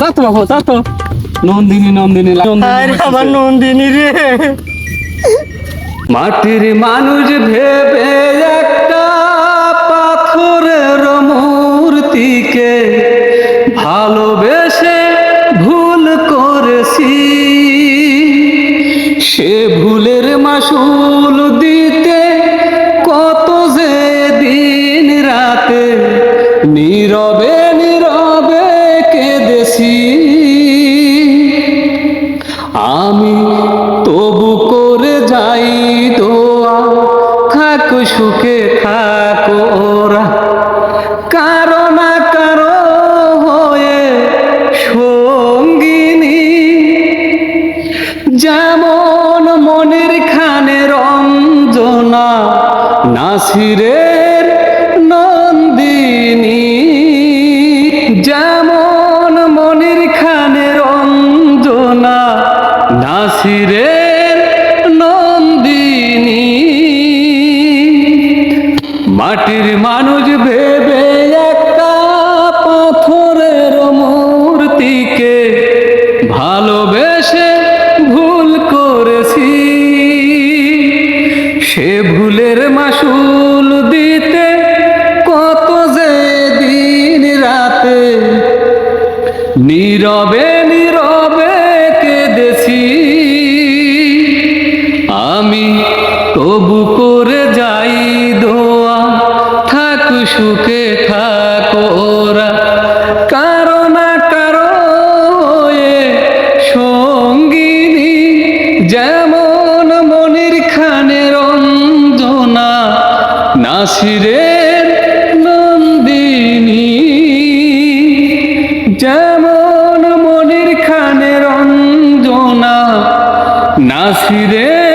যা তো বাবু যা নন্দিনী নন্দিনী আরে আমার নন্দিনী রে। মাটির মানুষ ভেবে একটা পাথরের মূর্তিকে ভালোবেসে ভুল করেছি। সে ভুলের মাসুল আমি তবু করে যাই দোয়া। থাক সুখে, থাক ওরা। কারও না কারও হয়ে সঙ্গিনী। যেমন মনের খানে রঞ্জনা, নাসিরের নন্দিনী। নাসিরের নন্দিনী। মাটির মানুষ ভেবে একটা পাথরের মূর্তিকে ভালোবেসে ভুল করেছি। সে ভুলের মাসুল দিতে কত যে দিন রাতে নীরবে নীরবে তবু করে যাই দোয়া, থাক সুখে থাক ওরা। কারও না কারও হয়ে সঙ্গিনী, যেমন মনির খানের রঞ্জনা নাসিরের নন্দিনী। যেমন নাসিরের